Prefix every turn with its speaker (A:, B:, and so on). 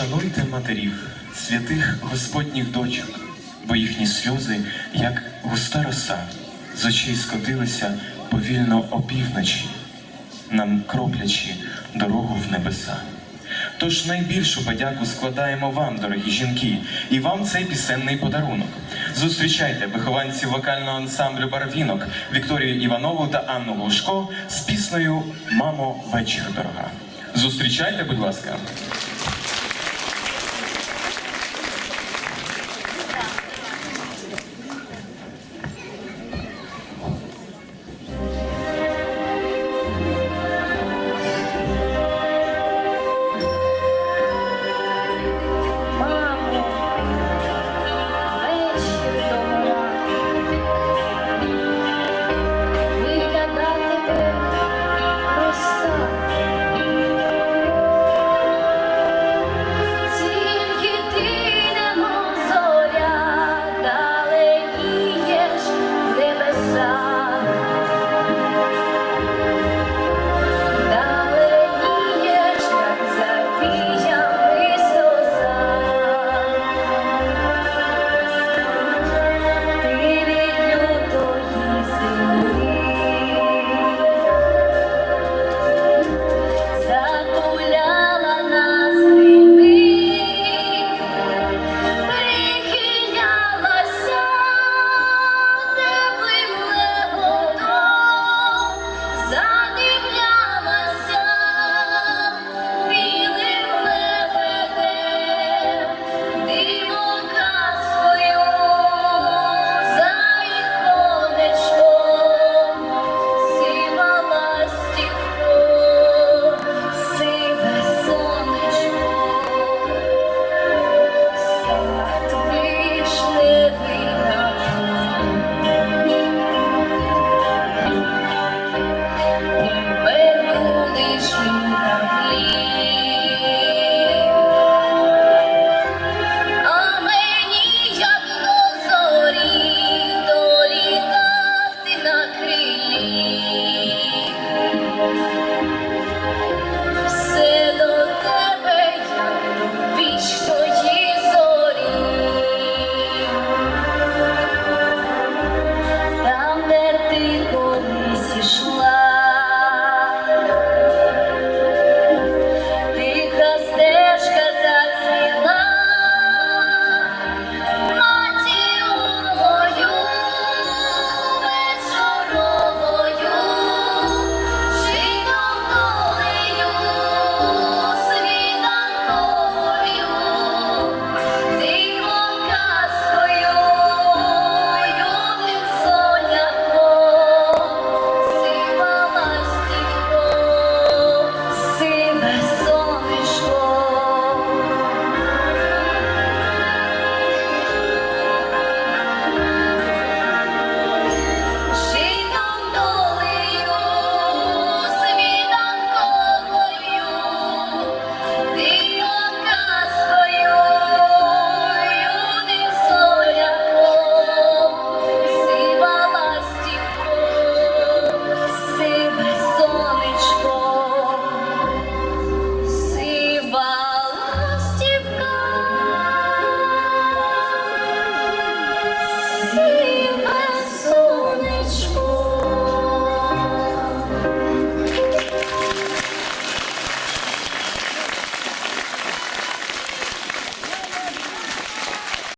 A: Шануйте матерів, святих Господніх дочок, бо їхні сльози, як густа роса, з очей скотилися повільно опівночі, нам кроплячи дорогу в небеса. Тож найбільшу подяку складаємо вам, дорогі жінки, і вам цей пісенний подарунок. Зустрічайте вихованців вокального ансамблю Барвінок Вікторію Іванову та Анну Глушко з піснею Мамо, вечір дорога. Зустрічайте, будь ласка.